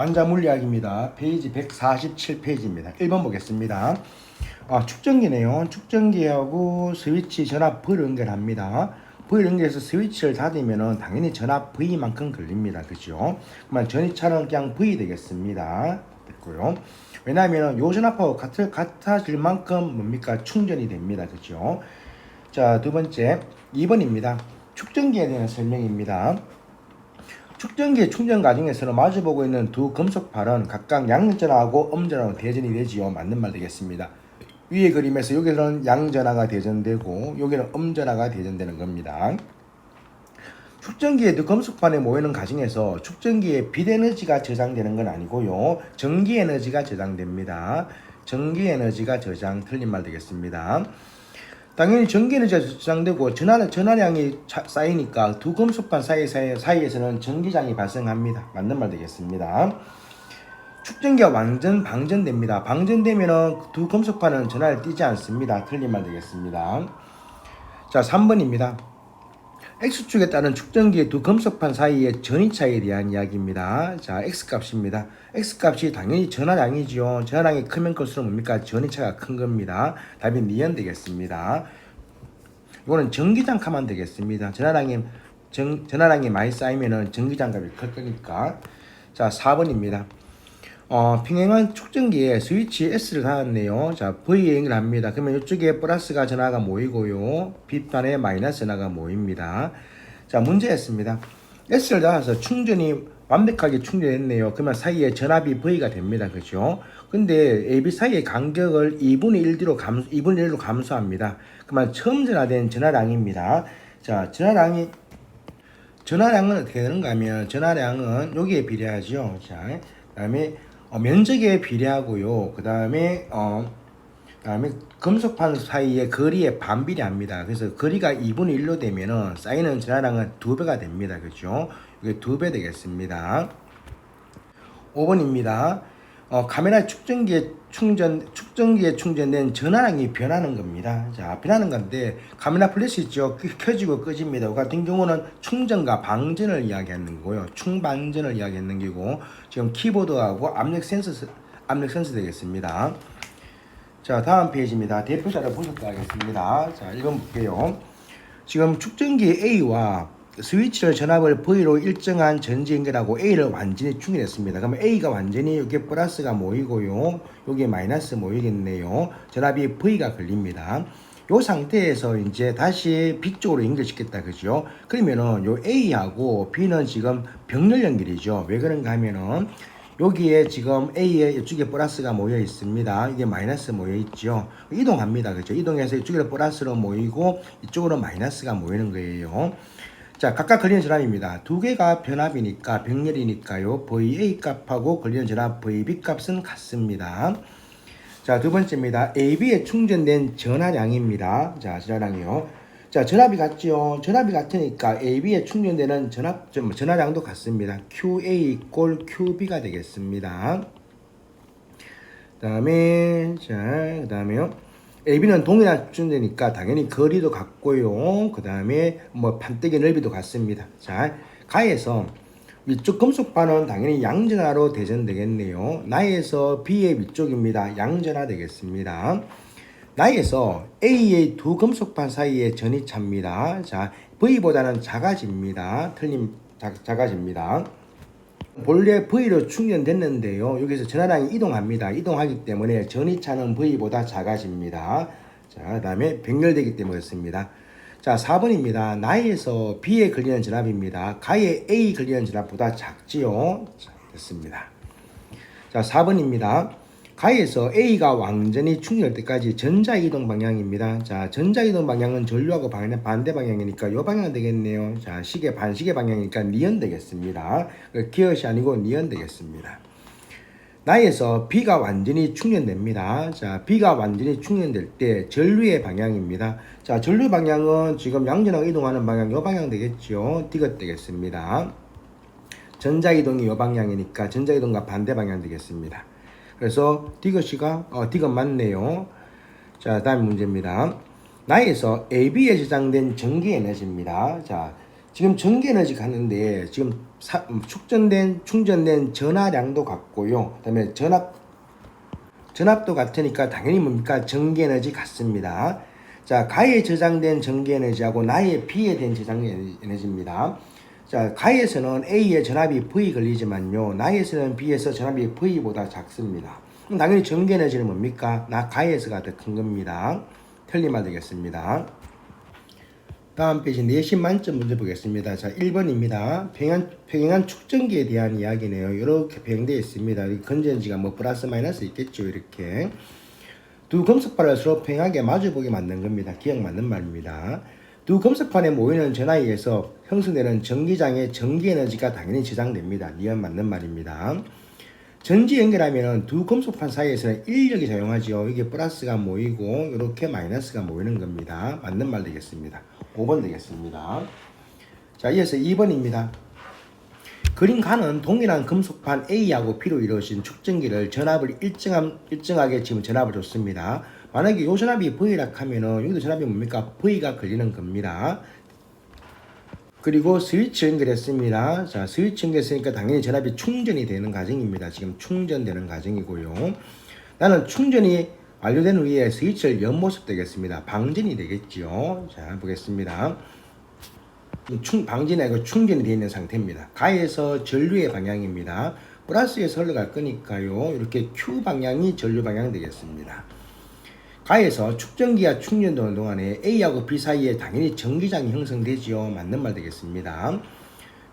완자 물리학입니다. 페이지 147페이지입니다. 1번 보겠습니다. 아, 축전기네요. 축전기하고 스위치 전압 V를 연결합니다. V를 연결해서 스위치를 닫으면 당연히 전압 V만큼 걸립니다. 그죠? 그러면 전이차는 그냥 V 되겠습니다. 됐고요. 왜냐하면 요 전압하고 같을, 같아질 만큼 뭡니까? 충전이 됩니다. 그죠? 자, 두 번째, 2번입니다. 축전기에 대한 설명입니다. 축전기의 충전 과정에서는 마주보고 있는 두 금속팔은 각각 양전하고 음전하고 대전이 되지요. 맞는 말 되겠습니다. 위의 그림에서 여기서는 양전하가 대전되고 여기는 음전하가 대전되는 겁니다. 축전기의 두 금속판에 모이는 과정에서 축전기의 빛 에너지가 저장되는 건 아니고요. 전기 에너지가 저장됩니다. 전기 에너지가 저장 틀린 말 되겠습니다. 당연히 전기 에너지가 저장되고 전화, 전화량이 차- 쌓이니까 두 금속판 사이, 사이, 사이에서는 전기장이 발생합니다. 맞는 말 되겠습니다. 축전기가 완전 방전됩니다. 방전되면 두 금속판은 전화를 띄지 않습니다. 틀린 말 되겠습니다. 자, 3번입니다. X축에 따른 축전기의 두 금속판 사이의 전이 차에 대한 이야기입니다. 자, X값입니다. X값이 당연히 전화량이지요. 전화량이 크면 클수록 뭡니까? 전이 차가 큰 겁니다. 답이 니은 되겠습니다. 이거는 전기장 값만 되겠습니다. 전화량이 전, 전화량이 많이 쌓이면은 전기장 값이 클 거니까. 자, 4번입니다. 어, 평행한 축전기에 스위치 S를 닫았네요. 자, V에 연결합니다. 그러면 이쪽에 플러스가 전화가 모이고요. B판에 마이너스 전화가 모입니다. 자, 문제였습니다. S를 닫아서 충전이 완벽하게 충전했네요. 그러면 사이에 전압이 V가 됩니다. 그죠? 근데 AB 사이의 간격을 2분의 1로 감소, 2분의 1로 감소합니다. 그러면 처음 전화된 전화량입니다. 자, 전화량이 전화량은 어떻게 되는가 하면 전화량은 여기에 비례하죠. 자, 그다음에 어, 면적에 비례하고요. 그 다음에 어 그다음에 금속판 사이의 거리에 반비례합니다. 그래서 거리가 2분의 1로 되면은 쌓이는 전화량은 두 배가 됩니다. 그죠? 이게 두배 되겠습니다. 5번입니다. 어, 카메라 축전기에 충전 축전기에 충전된 전화량이 변하는 겁니다. 자, 변하는 건데 카메라 플래시 있죠. 끄- 켜지고 꺼집니다. 이 같은 경우는 충전과 방전을 이야기하는 거고요. 충방전을 이야기하는 게고 지금 키보드하고 압력 센서 압력 센서 되겠습니다. 자, 다음 페이지입니다. 대표자를 보셨다 하겠습니다. 자, 1번 볼게요. 지금 축전기 A와 스위치를 전압을 V로 일정한 전지 연결하고 A를 완전히 충전했습니다. 그러면 A가 완전히 여기 플러스가 모이고요. 여기 마이너스 모이겠네요. 전압이 V가 걸립니다. 요 상태에서 이제 다시 B 쪽으로 연결시켰다 그죠? 그러면은 요 A하고 B는 지금 병렬 연결이죠. 왜 그런가 하면은 여기에 지금 A에 이쪽에 플러스가 모여 있습니다. 이게 마이너스 모여 있죠. 이동합니다. 그죠? 이동해서 이쪽으로 플러스로 모이고 이쪽으로 마이너스가 모이는 거예요. 자, 각각 걸리는 전압입니다. 두 개가 변압이니까 병렬이니까요. VA 값하고 걸리는 전압 VB 값은 같습니다. 자, 두 번째입니다. AB에 충전된 전화량입니다. 자, 전화량이요. 자, 전압이 같죠. 전압이 같으니까 AB에 충전되는 전압 전- 전화량도 같습니다. QA 꼴 QB가 되겠습니다. 그 다음에 자, 그 다음에요. AB는 동일한 충전되니까 당연히 거리도 같고요. 그 다음에 뭐 판때기 넓이도 같습니다. 자, 가에서 위쪽 금속반은 당연히 양전화로 대전되겠네요. 나에서 B의 위쪽입니다. 양전화 되겠습니다. 나에서 A의 두 금속판 사이의 전이 찹니다. 자, V보다는 작아집니다. 틀림 작, 작아집니다. 본래 V로 충전됐는데요. 여기서 전화량이 이동합니다. 이동하기 때문에 전이차는 V보다 작아집니다. 자, 그 다음에 병렬되기 때문에 그렇습니다. 자, 4번입니다. 나에서 B에 걸리는 전압입니다. 가에 A 걸리는 전압보다 작지요. 자, 됐습니다. 자, 4번입니다. 가에서 A가 완전히 충전될 때까지 전자 이동 방향입니다. 자, 전자 이동 방향은 전류하고 방- 반대 방향이니까 요 방향 되겠네요. 자, 시계 반시계 방향이니까 니은 되겠습니다. 그 기엇이 아니고 니은 되겠습니다. 나에서 B가 완전히 충전됩니다. 자, B가 완전히 충전될 때 전류의 방향입니다. 자, 전류 방향은 지금 양전하고 이동하는 방향 요 방향 되겠죠. 디귿 되겠습니다. 전자 이동이 요 방향이니까 전자 이동과 반대 방향 되겠습니다. 그래서 디귿이가 어 디귿 맞네요. 자, 다음 문제입니다. 나에서 AB에 저장된 전기 에너지입니다. 자, 지금 전기 에너지 가는데 지금 사- 음, 축전된 충전된 전하량도 같고요. 그다음에 전압 전압도 같으니까 당연히 뭡니까 전기 에너지 같습니다. 자 가에 저장된 전기 에너지하고 나의 B에 대한 저장 에너지입니다. 자 가에서는 A의 전압이 V 걸리지만요 나에서는 B에서 전압이 V보다 작습니다. 당연히 전기 에너지는 뭡니까 나 가에서가 더 큰 겁니다. 말 되겠습니다. 다음 페이지 내신 만점 문제 보겠습니다. 자, 1번입니다. 평행, 평행한 축전기에 대한 이야기네요. 이렇게 평행되어 있습니다. 이 건전지가 뭐 플러스 마이너스 있겠죠. 이렇게. 두 금속발을 서로 평행하게 마주보게 만든 겁니다. 기억 맞는 말입니다. 두 금속판에 모이는 전하에 의해서 형성되는 전기장의 전기 에너지가 당연히 저장됩니다. 니은 맞는 말입니다. 전지 연결하면은 두 금속판 사이에서는 인력이 작용하죠. 이게 플러스가 모이고 이렇게 마이너스가 모이는 겁니다. 맞는 말 되겠습니다. 5번 되겠습니다. 자, 이어서 2번입니다. 그림 가는 동일한 금속판 A하고 B로 이루어진 축전기를 전압을 일정한, 일정하게 지금 전압을 줬습니다. 만약에 요 전압이 V라 하면은 여기도 전압이 뭡니까? V가 걸리는 겁니다. 그리고 스위치 연결했습니다. 자, 스위치 연결했으니까 당연히 전압이 충전이 되는 과정입니다. 지금 충전되는 과정이고요. 나는 충전이 완료된 후에 스위치를 연 모습 되겠습니다. 방전이 되겠죠. 자, 보겠습니다. 충, 방진이 아니고 충전이 되어 있는 상태입니다. 가에서 전류의 방향입니다. 플러스에서 흘러갈 거니까요. 이렇게 Q 방향이 전류 방향 되겠습니다. 가에서 축전기가 충전되는 동안에 A하고 B 사이에 당연히 전기장이 형성되지요. 맞는 말 되겠습니다.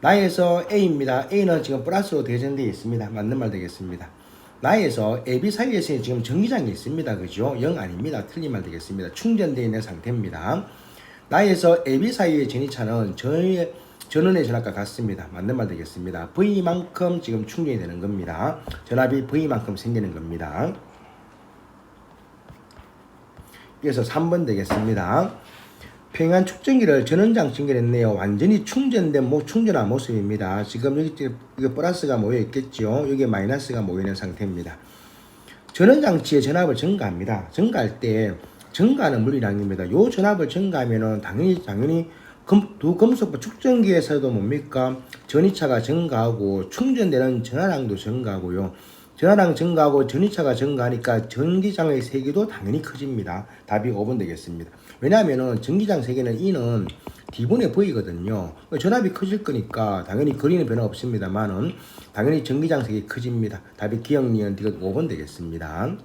나에서 A입니다. A는 지금 플러스로 대전되어 있습니다. 맞는 말 되겠습니다. 나에서 AB 사이에서 지금 전기장이 있습니다. 그죠? 0 아닙니다. 틀린 말 되겠습니다. 충전되어 있는 상태입니다. 나에서 AB 사이의 전이차는 전의 전원의 전압과 같습니다. 맞는 말 되겠습니다. V만큼 지금 충전이 되는 겁니다. 전압이 V만큼 생기는 겁니다. 그래서 3번 되겠습니다. 평행 축전기를 전원장 연결했네요. 완전히 충전된 모 충전한 모습입니다. 지금 여기 이게 플러스가 모여 있겠죠. 여기 마이너스가 모여 있는 상태입니다. 전원 장치의 전압을 증가합니다. 증가할 때 증가하는 물리량입니다. 요 전압을 증가하면은 당연히 당연히 금, 두 금속 축전기에서도 뭡니까 전이차가 증가하고 충전되는 전화량도 증가하고요. 전화량 증가하고 전이차가 증가하니까 전기장의 세기도 당연히 커집니다. 답이 5번 되겠습니다. 왜냐하면은 전기장 세기는 E는 D분의 V거든요. 전압이 커질 거니까 당연히 거리는 변화 없습니다만은 당연히 전기장 세기 커집니다. 답이 기억 니은 디귿 5번 되겠습니다.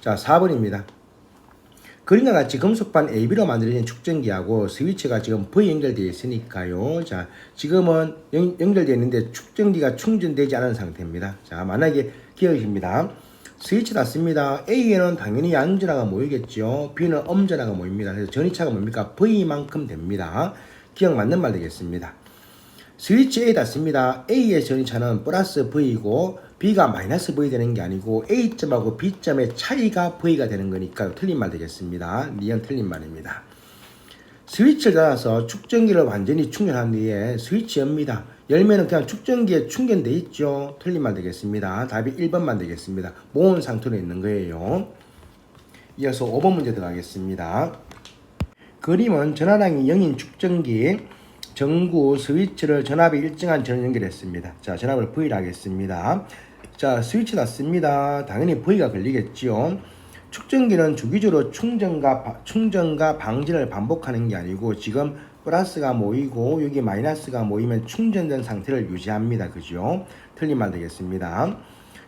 자, 4번입니다. 그림과 같이 금속판 AB로 만들어진 축전기하고 스위치가 지금 V 연결되어 있으니까요. 자, 지금은 연, 연결되어 있는데 축전기가 충전되지 않은 상태입니다. 자, 만약에 기억입니다. 스위치 닫습니다. A에는 당연히 양전화가 모이겠죠. B는 엄전화가 모입니다. 그래서 전이차가 뭡니까? V만큼 됩니다. 기억 맞는 말 되겠습니다. 스위치 A 닫습니다. A의 전이차는 플러스 V고 B가 마이너스 V 되는 게 아니고 A점하고 B점의 차이가 V가 되는 거니까 틀린 말 되겠습니다. 니은 틀린 말입니다. 스위치를 닫아서 축전기를 완전히 충전한 뒤에 스위치 엽니다. 열면은 그냥 축전기에 충전돼 있죠. 틀린 말 되겠습니다. 답이 1번만 되겠습니다. 모은 상태로 있는 거예요. 이어서 5번 문제 들어가겠습니다. 그림은 전화량이 0인 축전기 전구 스위치를 전압이 일정한 전원 연결했습니다. 자, 전압을 V를 하겠습니다. 자, 스위치 닫습니다. 당연히 V가 걸리겠지요. 축전기는 주기적으로 충전과 바- 충전과 방진을 반복하는 게 아니고 지금 플러스가 모이고 여기 마이너스가 모이면 충전된 상태를 유지합니다. 그죠? 틀린 말 되겠습니다.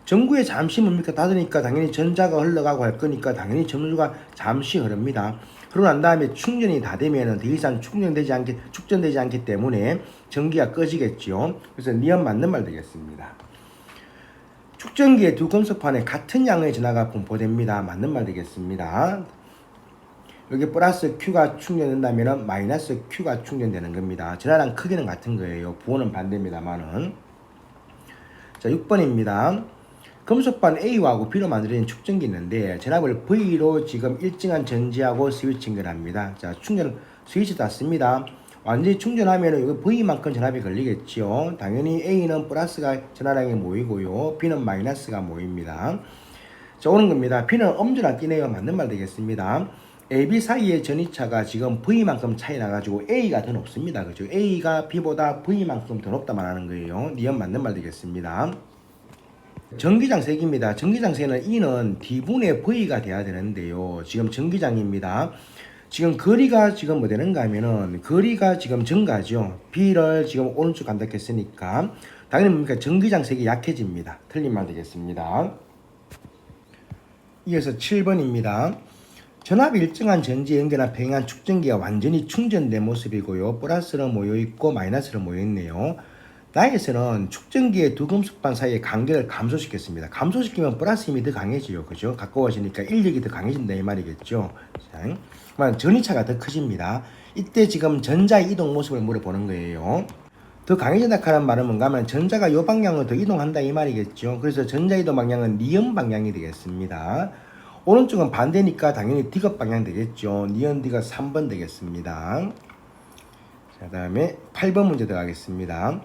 전구에 잠시 뭡니까 닫으니까 당연히 전자가 흘러가고 할 거니까 당연히 전류가 잠시 흐릅니다. 그러고 난 다음에 충전이 다 되면은 더 이상 충전되지 않게 축전되지 않기 때문에 전기가 꺼지겠죠. 그래서 니은 맞는 말 되겠습니다. 축전기의 두 금속판에 같은 양의 전하가 분포됩니다. 맞는 말 되겠습니다. 여기 플러스 Q가 충전된다면 마이너스 Q가 충전되는 겁니다. 전하랑 크기는 같은 거예요. 부호는 반대입니다만은. 자, 6번입니다. 금속판 A하고 B로 만들어진 축전기 있는데 전압을 V로 지금 일정한 전지하고 스위치 연결합니다. 자, 충전 스위치 닫습니다. 완전히 충전하면 이거 V만큼 전압이 걸리겠죠. 당연히 A는 플러스가 전화량이 모이고요. B는 마이너스가 모입니다. 자, 오는 겁니다. B는 엄전화 끼네요. 맞는 말 되겠습니다. AB 사이의 전이차가 지금 V만큼 차이 나가지고 A가 더 높습니다. 그죠? A가 B보다 V만큼 더 높다 말하는 거예요. 니은 맞는 말 되겠습니다. 전기장색입니다. 전기장색은 E는 D분의 V가 돼야 되는데요. 지금 전기장입니다. 지금 거리가 지금 뭐 되는가 하면은 거리가 지금 증가죠. B를 지금 오른쪽 간다 했으니까 당연히 뭡니까 전기장색이 약해집니다. 틀린 말 되겠습니다. 이어서 7번입니다. 전압이 일정한 전지 연결한 평행한 축전기가 완전히 충전된 모습이고요. 플러스는 모여 있고 마이너스는 모여 있네요. 나에서는 축전기의 두 금속반 사이의 간격을 감소시켰습니다. 감소시키면 플러스 힘이 더 강해지요. 그죠? 가까워지니까 인력이 더 강해진다 이 말이겠죠. 자, 그러면 전이차가 더 커집니다. 이때 지금 전자의 이동 모습을 물어보는 거예요. 더 강해진다 하는 말은 뭔가 하면 전자가 요 방향으로 더 이동한다 이 말이겠죠. 그래서 전자 이동 방향은 니은 방향이 되겠습니다. 오른쪽은 반대니까 당연히 D급 방향 되겠죠. 니은 D가 3번 되겠습니다. 자, 다음에 8번 문제 들어가겠습니다.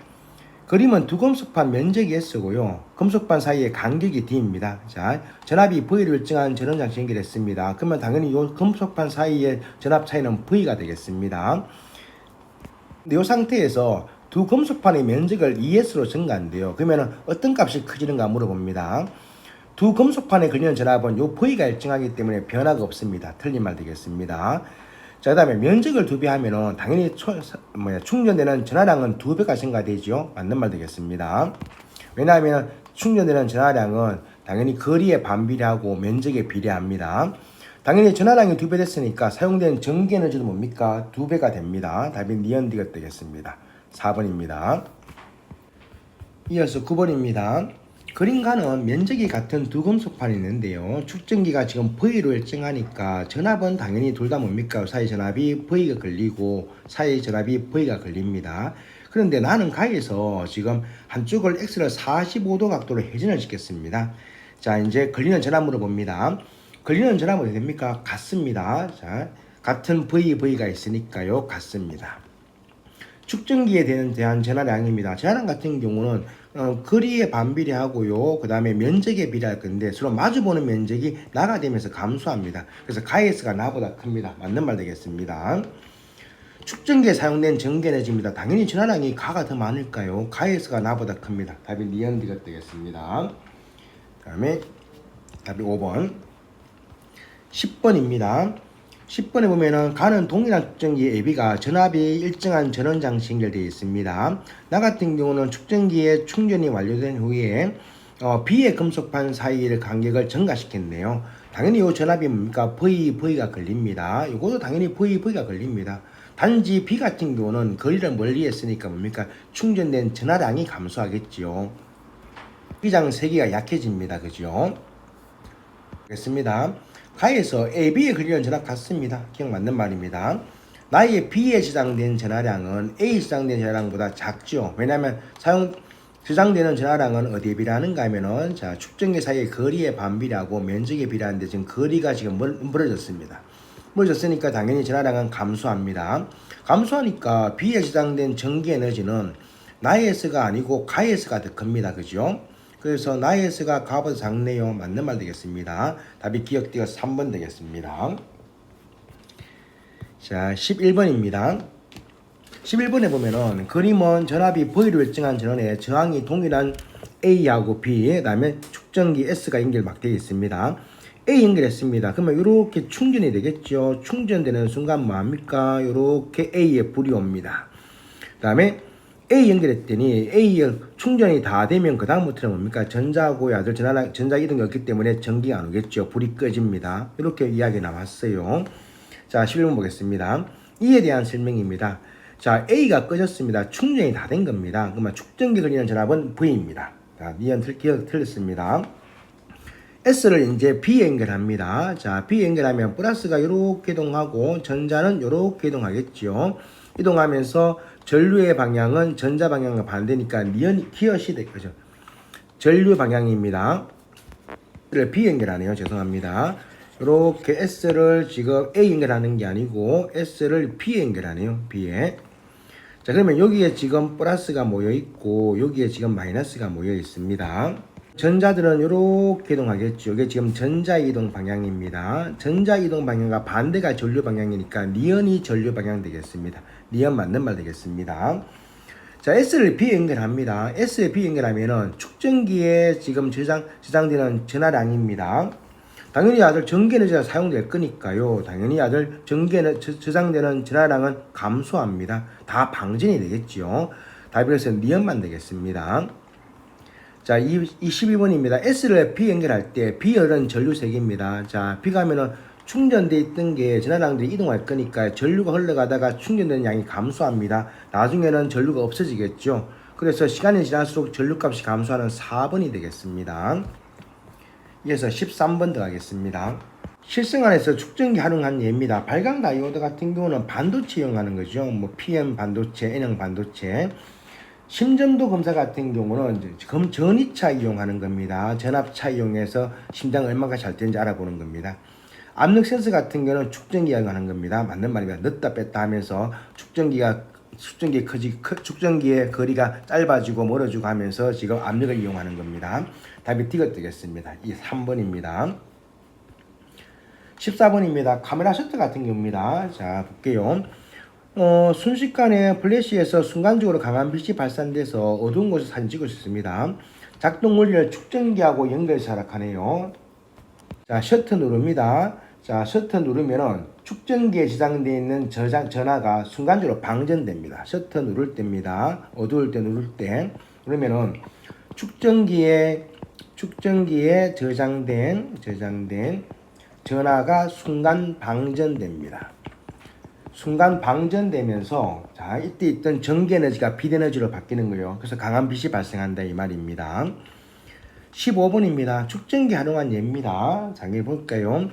그림은 두 금속판 면적이 S고요. 금속판 사이의 간격이 D입니다. 자, 전압이 V를 일정한 전원장치 연결했습니다. 그러면 당연히 이 금속판 사이의 전압 차이는 V가 되겠습니다. 이 상태에서 두 금속판의 면적을 ES로 증가한대요. 그러면 어떤 값이 커지는가 물어봅니다. 두 금속판에 걸리는 전압은 요 V가 일정하기 때문에 변화가 없습니다. 틀린 말 되겠습니다. 자, 그 다음에 면적을 두 배 하면은 당연히 초, 뭐야, 충전되는 전화량은 두 배가 증가되죠. 맞는 말 되겠습니다. 왜냐하면 충전되는 전화량은 당연히 거리에 반비례하고 면적에 비례합니다. 당연히 전화량이 두 배 됐으니까 사용된 전기 에너지도 뭡니까? 두 배가 됩니다. 답이 니언디가 되겠습니다. 4번입니다. 이어서 9번입니다. 그림과는 면적이 같은 두 금속판이 있는데요. 축전기가 지금 V로 일정하니까 전압은 당연히 둘 다 뭡니까? 사이 전압이 V가 걸리고 사이 전압이 V가 걸립니다. 그런데 나는 가에서 지금 한쪽을 X를 45도 각도로 회전을 시켰습니다. 자, 이제 걸리는 전압 물어봅니다. 걸리는 전압은 됩니까? 같습니다. 자, 같은 V, V가 있으니까요. 같습니다. 축전기에 대한, 전화량입니다. 전화량 같은 경우는 어, 거리에 반비례하고요. 그 다음에 면적에 비례할 건데 서로 마주보는 면적이 나가 되면서 감소합니다. 그래서 가이스가 나보다 큽니다. 맞는 말 되겠습니다. 축전기에 사용된 전기에너지입니다. 당연히 전화량이 가가 더 많을까요? 가이스가 나보다 큽니다. 답이 니언 디가 되겠습니다. 그 다음에 답이 5번 10번입니다. 10번에 보면은 가는 동일한 축전기의 AB가 전압이 일정한 전원 장치 연결되어 있습니다. 나 같은 경우는 축전기의 충전이 완료된 후에 어, B의 금속판 사이의 간격을 증가시켰네요. 당연히 이 전압이 뭡니까? V, V가 걸립니다. 이것도 당연히 V, V가 걸립니다. 단지 B 같은 경우는 거리를 멀리 했으니까 뭡니까? 충전된 전화량이 감소하겠지요. B장 세기가 약해집니다. 그죠? 알겠습니다. 가에서 AB에 걸리는 전압 같습니다. 기억 맞는 말입니다. 나의 B에 저장된 전화량은 A 저장된 전화량보다 작죠. 왜냐하면 사용 저장되는 전화량은 어디에 비례하는가 하면은 자 축전기 사이의 거리에 반비례하고 면적에 비례하는데 지금 거리가 지금 멀, 멀어졌습니다. 멀어졌으니까 당연히 전화량은 감소합니다. 감소하니까 B에 저장된 전기 에너지는 나의 S가 아니고 가의 S가 더 큽니다. 그죠? 그래서 S가 가보다 작네요. 맞는 말 되겠습니다. 답이 기억되어 3번 되겠습니다. 자, 11번입니다. 11번에 보면은 그림은 전압이 V로 일정한 전원에 저항이 동일한 A하고 B, 그다음에 축전기 S가 연결 막 되어 있습니다. A 연결했습니다. 그러면 이렇게 충전이 되겠죠. 충전되는 순간 뭐합니까? 이렇게 A에 불이 옵니다. 그 다음에 A 연결했더니 A에 충전이 다 되면 그 다음부터는 뭡니까? 전자하고 아들 전자, 전자 이동이 없기 때문에 전기가 안 오겠죠. 불이 꺼집니다. 이렇게 이야기 나왔어요. 자, 11번 보겠습니다. 이에 대한 설명입니다. 자, A가 꺼졌습니다. 충전이 다 된 겁니다. 그러면 축전기 걸리는 전압은 V입니다. 자, 니은 틀렸습니다. S를 이제 B에 연결합니다. 자, B 연결하면 플러스가 이렇게 이동하고 전자는 이렇게 이동하겠죠. 이동하면서 전류의 방향은 전자 방향과 반대니까 니은 기엇이 될 거죠. 전류 방향입니다. 를 B 연결하네요. 죄송합니다. 이렇게 S를 지금 A 연결하는 게 아니고 S를 B에 연결하네요. B에. 자, 그러면 여기에 지금 플러스가 모여 있고 여기에 지금 마이너스가 모여 있습니다. 전자들은 이렇게 이동하겠죠. 이게 지금 전자 이동 방향입니다. 전자 이동 방향과 반대가 전류 방향이니까 니언이 전류 방향 되겠습니다. 니언 맞는 말 되겠습니다. 자, S를 B 연결합니다. S에 B 연결하면은 축전기에 지금 저장, 저장되는 전화량입니다. 당연히 아들 전기 에너지가 사용될 거니까요. 당연히 아들 전기 에너 저- 저장되는 전화량은 감소합니다. 다 방전이 되겠죠. 답이 그래서 니언만 되겠습니다. 자, 이, 22번입니다. S를 B 연결할 때 B열은 전류 세기입니다. 자, B가 하면은 충전돼 있던 게 전화량들이 이동할 거니까 전류가 흘러가다가 충전되는 양이 감소합니다. 나중에는 전류가 없어지겠죠. 그래서 시간이 지날수록 전류값이 감소하는 4번이 되겠습니다. 이어서 13번 들어가겠습니다. 실생활에서 축전기 활용한 예입니다. 발광 다이오드 같은 경우는 반도체 이용하는 거죠. 뭐 PM 반도체, N형 반도체. 심전도 검사 같은 경우는 이제 검 전이차 이용하는 겁니다. 전압차 이용해서 심장 얼마가 잘 되는지 알아보는 겁니다. 압력 센서 같은 경우는 축전기 이용하는 겁니다. 맞는 말입니다. 넣다 뺐다 하면서 축전기가 축전기 커지 크- 축전기의 거리가 짧아지고 멀어지고 하면서 지금 압력을 이용하는 겁니다. 답이 D가 되겠습니다. 이 3번입니다. 14번입니다. 카메라 셔터 같은 경우입니다. 자, 볼게요. 어, 순식간에 플래시에서 순간적으로 강한 빛이 발산돼서 어두운 곳에서 사진 찍을 수 있습니다. 작동 원리를 축전기하고 연결해서 하락하네요. 자, 셔터 누릅니다. 자, 셔터 누르면은 축전기에 저장되어 있는 저장, 전화가 순간적으로 방전됩니다. 셔터 누를 때입니다. 어두울 때 누를 때. 그러면은 축전기에, 축전기에 저장된, 저장된 전화가 순간 방전됩니다. 순간 방전되면서 자 이때 있던 전기 에너지가 빛 에너지로 바뀌는 거예요. 그래서 강한 빛이 발생한다 이 말입니다. 15번입니다. 축전기 활용한 예입니다. 자 여기 볼까요?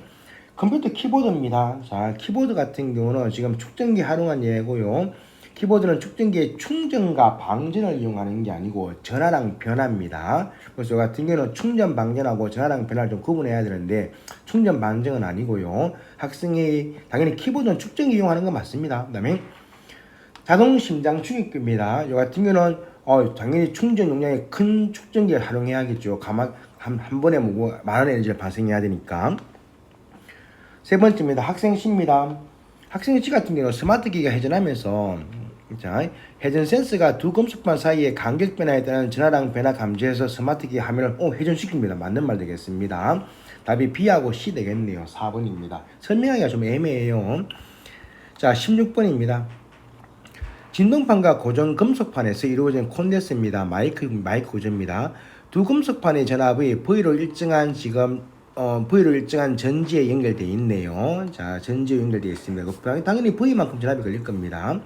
컴퓨터 키보드입니다. 자 키보드 같은 경우는 지금 축전기 활용한 예고요. 키보드는 축전기의 충전과 방전을 이용하는 게 아니고 전화량 변화입니다. 그래서 저 같은 경우는 충전 방전하고 전화량 변화를 좀 구분해야 되는데 충전 방전은 아니고요. 학생이 당연히 키보드는 축전기 이용하는 건 맞습니다. 그 다음에 자동 심장 충격기입니다. 이 같은 경우는 어, 당연히 충전 용량이 큰 축전기를 활용해야겠죠. 가만 한, 한 번에 뭐 많은 에너지를 발생해야 되니까. 세 번째입니다. 학생 시입니다. 학생시 같은 경우는 스마트 기기가 회전하면서 자, 회전 센서가 두 금속판 사이의 간격 변화에 따른 전화량 변화 감지해서 스마트 기기 화면을 어, 회전시킵니다. 맞는 말 되겠습니다. 답이 B하고 C 되겠네요. 4번입니다. 설명하기가 좀 애매해요. 자, 16번입니다. 진동판과 고정 금속판에서 이루어진 콘덴서입니다. 마이크 마이크 구조입니다. 두 금속판의 전압이 V로 일정한 지금 어, V로 일정한 전지에 연결돼 있네요. 자, 전지에 연결돼 있습니다. 그 당연히 V만큼 전압이 걸릴 겁니다.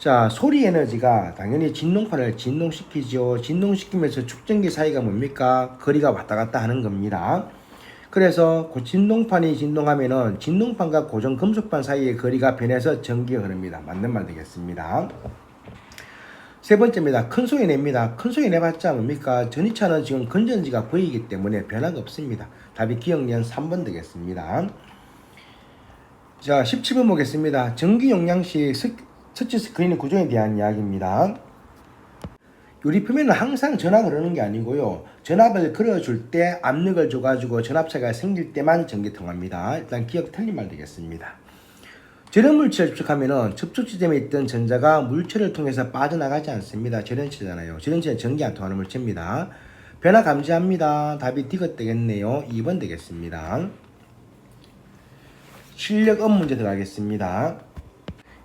자, 소리 에너지가 당연히 진동판을 진동시키죠. 진동시키면서 축전기 사이가 뭡니까? 거리가 왔다 갔다 하는 겁니다. 그래서 그 진동판이 진동하면은 진동판과 고정 금속판 사이의 거리가 변해서 전기가 흐릅니다. 맞는 말 되겠습니다. 세 번째입니다. 큰 소리 냅니다. 큰 소리 내봤자 뭡니까? 전이차는 지금 건전지가 보이기 때문에 변화가 없습니다. 답이 기억년 3번 되겠습니다. 자, 17번 보겠습니다. 전기 용량시 스- 터치 스크린 구조에 대한 이야기입니다. 유리 표면은 항상 전압을 흐르는 게 아니고요. 전압을 걸어줄 때 압력을 줘가지고 전압차가 생길 때만 전기 통합니다. 일단 기억 틀린 말 되겠습니다. 절연 물체를 접촉하면은 접촉 지점에 있던 전자가 물체를 통해서 빠져나가지 않습니다. 절연체잖아요. 절연체는 전기 안 통하는 물체입니다. 변화 감지합니다. 답이 D가 되겠네요. 2번 되겠습니다. 실력 업 문제 들어가겠습니다.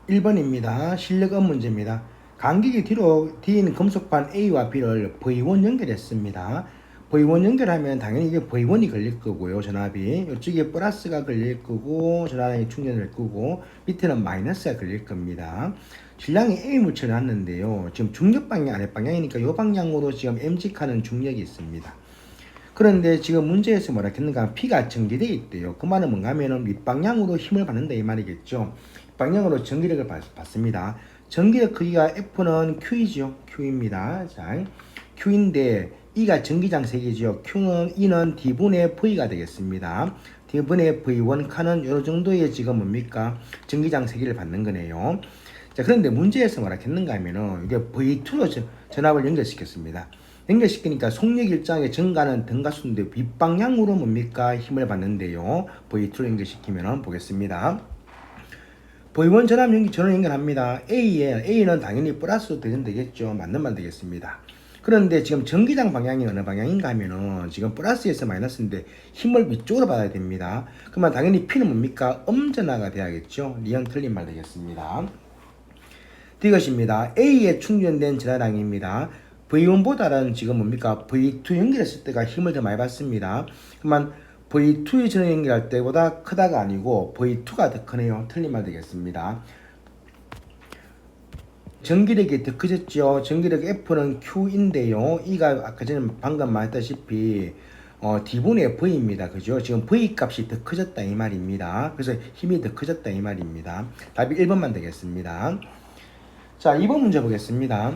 1번입니다. 실력업 문제입니다. 간격이 뒤로 뒤인 금속판 A와 B를 V1 연결했습니다. V1 연결하면 당연히 이게 V1이 걸릴 거고요. 전압이 이쪽에 플러스가 걸릴 거고 전압이 충전될 거고 밑에는 마이너스가 걸릴 겁니다. 질량이 A 물체를 놨는데요. 지금 중력 방향 아래 방향이니까 이 방향으로 지금 MG카는 중력이 있습니다. 그런데 지금 문제에서 뭐라 했는가 P가 전개되어 있대요. 그 말은 뭔가 하면은 윗방향으로 힘을 받는다 이 말이겠죠. 방향으로 전기력을 받, 받습니다. 전기력 크기가 F는 Q이죠. Q입니다. 자, Q인데 E가 전기장 세기죠. Q는 E는 D분의 V가 되겠습니다. D분의 V1 칸은 어느 정도의 지금 뭡니까? 전기장 세기를 받는 거네요. 자, 그런데 문제에서 뭐라 했는가 하면은 이게 V2로 전- 전압을 연결시켰습니다. 연결시키니까 속력 일정의 증가는 등가수인데 윗방향으로 뭡니까 힘을 받는데요. V2를 연결시키면 보겠습니다. V1 전압 연기 전원 연결합니다. A에 A는 당연히 플러스 되면 되겠죠. 맞는 말 되겠습니다. 그런데 지금 전기장 방향이 어느 방향인가 하면은 지금 플러스에서 마이너스인데 힘을 위쪽으로 받아야 됩니다. 그러면 당연히 P는 뭡니까? 음전화가 돼야겠죠. 리언 틀린 말 되겠습니다. 이것입니다. A에 충전된 전화량입니다. V1보다는 지금 뭡니까? V2 연결했을 때가 힘을 더 많이 받습니다. 그러면 V2에 전원 연결할 때보다 크다가 아니고 V2가 더 크네요. 틀린 말 되겠습니다. 전기력이 더 커졌죠. 전기력 F는 Q인데요. E가 아까 전에 방금 말했다시피 어, D분의 V입니다. 그죠? 지금 V 값이 더 커졌다 이 말입니다. 그래서 힘이 더 커졌다 이 말입니다. 답이 1번만 되겠습니다. 자, 2번 문제 보겠습니다.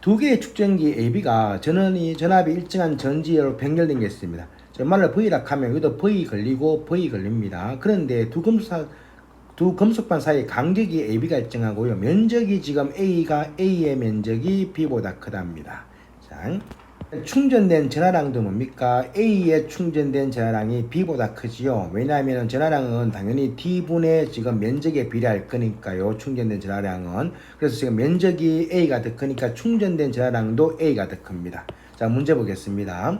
두 개의 축전기 AB가 전원이 전압이 일정한 전지로 변결된 게 있습니다. 정말로 V라 하면 여기도 V 걸리고 V 걸립니다. 그런데 두 금속 두 금속판 사이 간격이 AB가 일정하고요. 면적이 지금 A가 A의 면적이 B보다 크답니다. 자, 충전된 전화량도 뭡니까? A에 충전된 전화량이 B보다 크지요. 왜냐하면 전화량은 당연히 D분의 지금 면적에 비례할 거니까요. 충전된 전화량은. 그래서 지금 면적이 A가 더 크니까 충전된 전화량도 A가 더 큽니다. 자, 문제 보겠습니다.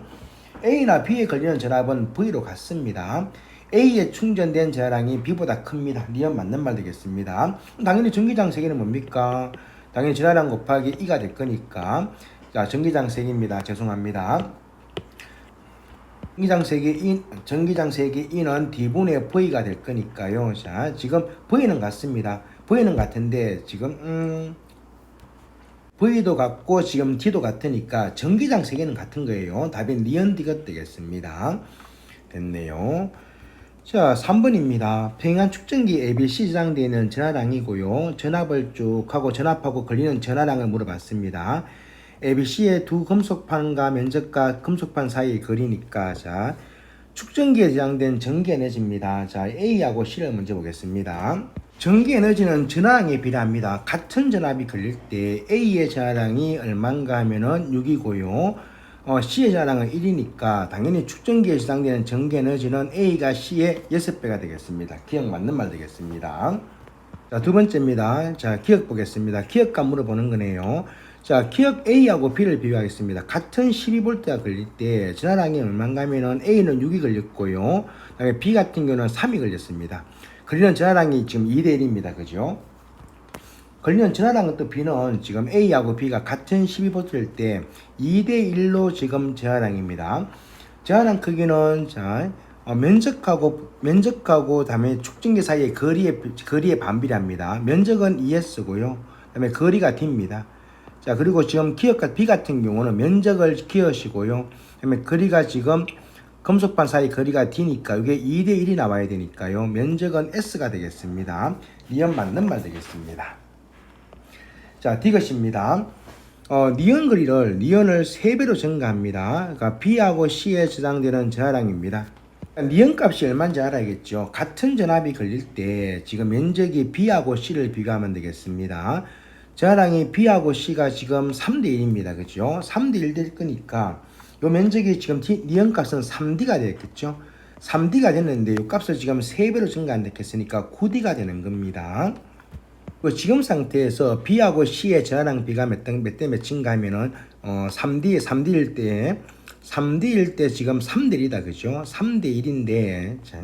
A나 B에 걸리는 전압은 V로 같습니다. A에 충전된 전화량이 B보다 큽니다. 리언 맞는 말 되겠습니다. 당연히 전기장 세기는 뭡니까? 당연히 전화량 곱하기 E가 될 거니까 자, 전기장 세기입니다. 죄송합니다. 전기장 세기 E, 전기장 세기 E는 D분의 V가 될 거니까요. 자, 지금 V는 같습니다. V는 같은데 지금 음 V도 같고 지금 D도 같으니까 전기장 세기는 같은 거예요. 답은 리언 D가 되겠습니다. 됐네요. 자, 3번입니다. 평행한 축전기 ABC 저장되어 있는 전화량이고요. 전압을 쭉 하고 전압하고 걸리는 전화량을 물어봤습니다. ABC의 두 금속판과 면적과 금속판 사이의 거리니까 자 축전기에 저장된 전기 에너지입니다. 자 A하고 C를 먼저 보겠습니다. 전기 에너지는 전화량에 비례합니다. 같은 전압이 걸릴 때 A의 전화량이 얼마인가 하면은 6이고요. 어, C의 전화량은 1이니까 당연히 축전기에 저장되는 전기 에너지는 A가 C의 6배가 되겠습니다. 기억 맞는 말 되겠습니다. 자, 두 번째입니다. 자, 기억 보겠습니다. 기억값 물어보는 거네요. 자, 기억 A하고 B를 비교하겠습니다. 같은 12V가 걸릴 때 전화량이 얼마인가 하면은 A는 6이 걸렸고요. 그다음에 B 같은 경우는 3이 걸렸습니다. 걸리는 전화량이 지금 2대 1입니다. 그죠? 걸리는 전화량은 또 B는 지금 A하고 B가 같은 12V일 때 2대 1로 지금 전화량입니다. 전화량 크기는 자, 어, 면적하고 면적하고 다음에 축전기 사이의 거리의 거리의 반비례합니다. 면적은 ES고요. 그다음에 거리가 D입니다. 자 그리고 지금 기업과 B 같은 경우는 면적을 기엇이고요. 그다음에 거리가 지금 금속판 사이 거리가 D니까 이게 2대 1이 나와야 되니까요. 면적은 S가 되겠습니다. 리언 맞는 말 되겠습니다. 자 D것입니다. 어, 니언 거리를 니언을 3배로 증가합니다. 그러니까 B하고 C에 저장되는 저하량입니다. 니언 값이 얼마인지 알아야겠죠. 같은 전압이 걸릴 때 지금 면적이 B하고 C를 비교하면 되겠습니다. 저하량이 B하고 C가 지금 3대 1입니다. 그죠? 3대 1 될 거니까 요 면적이 지금 니언 값은 3D가 되겠죠. 3D가 됐는데 요 값을 지금 3배로 증가한다했으니까 9D가 되는 겁니다. 그 지금 상태에서 B하고 C의 저하량 B가 몇 대 몇 증가하면은 어 3D 3D일 때 3D일 때 지금 3대 1이다 그죠? 3대 1인데 자,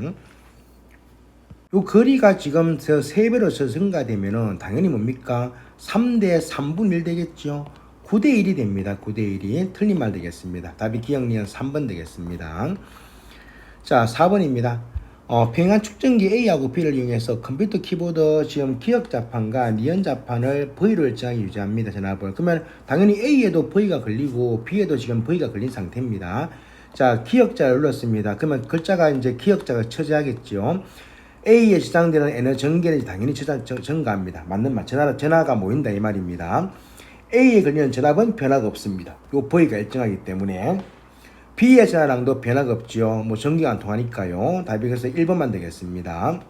요 거리가 지금 저 3배로 저 증가되면은 당연히 뭡니까? 3대 3분 1 되겠죠? 9대 1이 됩니다. 9대 1이 틀린 말 되겠습니다. 답이 기억니은 3번 되겠습니다. 자, 4번입니다. 어, 평행한 축전기 A하고 B를 이용해서 컴퓨터 키보드 지금 기억 자판과 니언 자판을 V로 일정하게 유지합니다. 전압을. 그러면 당연히 A에도 V가 걸리고 B에도 지금 V가 걸린 상태입니다. 자, 기억자를 눌렀습니다. 그러면 글자가 이제 기억자가 처지하겠죠. A에 저장되는 에너지 전기는 당연히 증가합니다. 맞는 말. 전화, 전화가 모인다 이 말입니다. A에 걸리는 전압은 변화가 없습니다. 요 V가 일정하기 때문에. B의 전화량도 변화가 없죠. 뭐 전기가 안 통하니까요. 답이 그래서 1번만 되겠습니다.